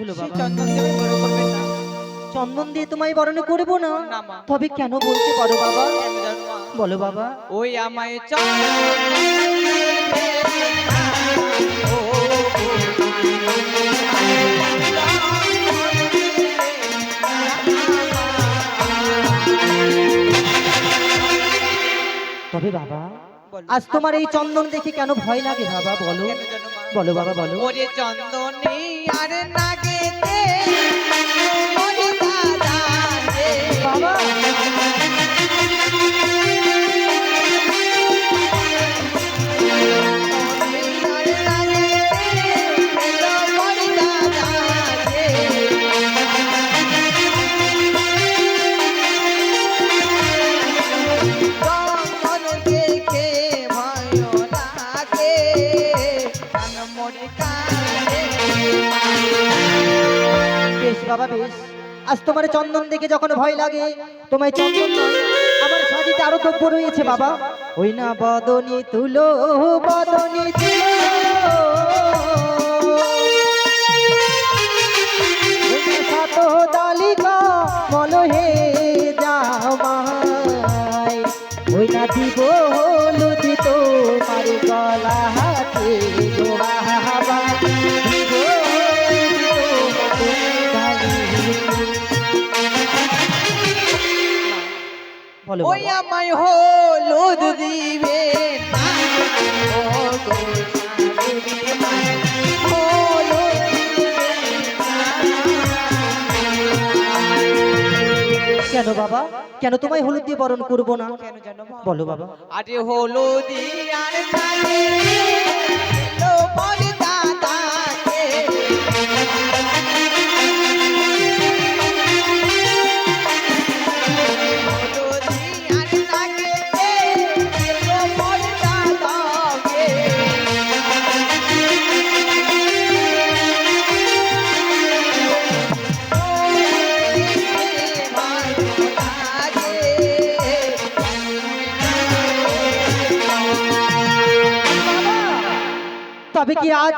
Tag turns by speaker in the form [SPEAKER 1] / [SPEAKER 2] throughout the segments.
[SPEAKER 1] চন্দন দেবে বড় করবেন না।
[SPEAKER 2] চন্দন দিয়ে তোমায় বরণ করব না?
[SPEAKER 1] না,
[SPEAKER 2] তবে কেন বলতে পারো বাবা? বলো বাবা।
[SPEAKER 1] ওই আমায়
[SPEAKER 2] তবে বাবা আজ তোমার এই চন্দন দেখে কেন ভয় লাগে বাবা? বলো? বলো বাবা বলো।
[SPEAKER 1] ওরে চন্দনে আর নাগেতে
[SPEAKER 2] বাবা বেশ আজ তোমার চন্দন দেখে যখন ভয় লাগে, তোমায় চন্দন আমার সাজিতে আরও দ্রব্য রয়েছে বাবা। ওই না বদনি তুলো বদনি তুলো। বলো ওই
[SPEAKER 1] আমায় হলুদ দিবে।
[SPEAKER 2] কেন বাবা? কেন তোমায় হলুদ দিয়ে বরণ করব না? বলো বাবা।
[SPEAKER 1] আরে হলুদি
[SPEAKER 2] তবে কি আজ?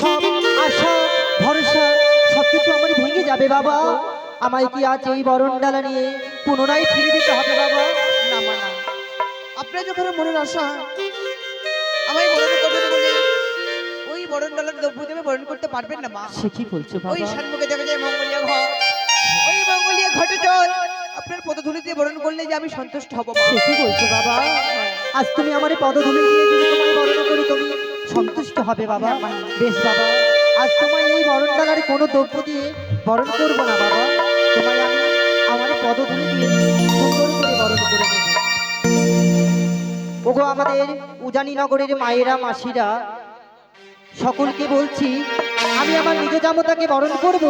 [SPEAKER 2] সব আশা ভরসা সবকিছু আমার ভেঙে যাবে বাবা। আমায় কি আজ এই বরণ ডালা নিয়ে পুনরায় ফিরে দিতে হবে বাবা?
[SPEAKER 1] না আপনার যখন মনের আশা আমায় বরণ করবেন বলে ওই করতে পারবেন না মা।
[SPEAKER 2] সে কি বলছো
[SPEAKER 1] ওই
[SPEAKER 2] বাবা
[SPEAKER 1] সানমুখে দেখা যায় মঙ্গলিয়া ঘর। ওই মঙ্গলিয়া ঘটে আপনার পদধূলি দিয়ে বরণ করলে যে আমি সন্তুষ্ট হব
[SPEAKER 2] সে কি বলছো বাবা? আজ তুমি আমার পদধূলি দিয়ে যদি তোমায় বরণ করি তুমি সন্তুষ্ট হবে, বাবা। বেশ, বাবা। আজ তোমায় এই বরণ ডালার কোনো দ্রব্য দিয়ে বরণ করব না, বাবা। তোমায় আমি আমার পদধূলি দিয়ে সুন্দর করে বরণ করে দেবো। ওগো, আমাদের উজানি নগরের মায়েরা, মাসিরা, সকলকে বলছি, আমি আমার নিজ জামতাকে বরণ করব।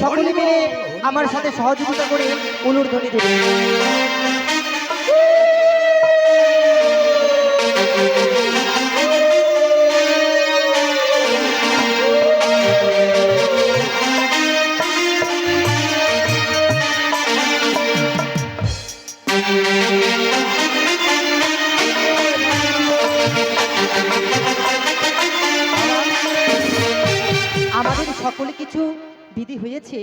[SPEAKER 2] সকলে মিলে আমার সাথে সহযোগিতা করে উলুর দেবে। আমাদের সকলে কিছু বিধি হয়েছে।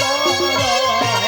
[SPEAKER 3] বলো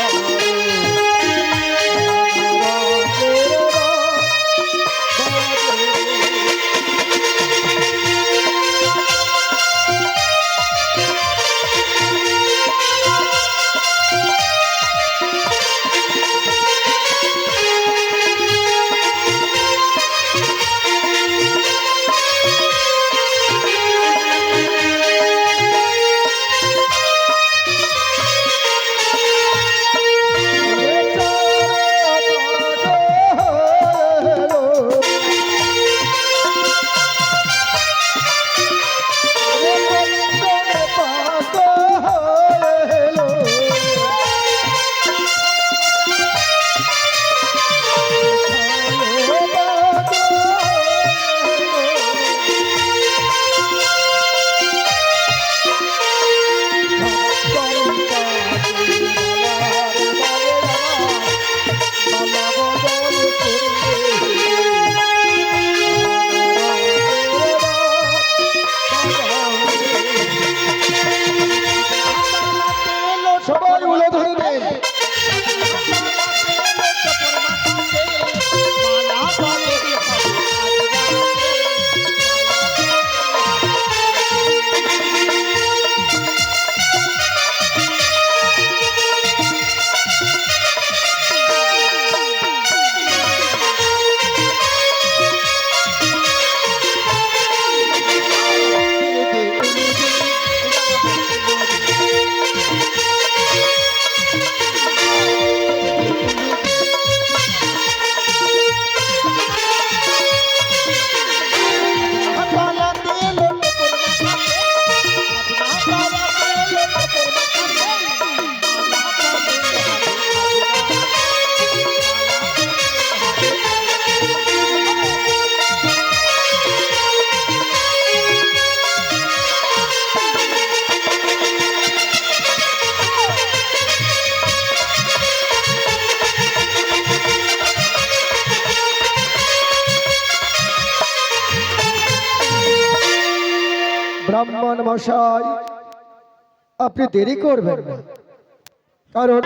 [SPEAKER 4] ব্রাহ্মণ মশাই আপনি দেরি করবেন না। কারণ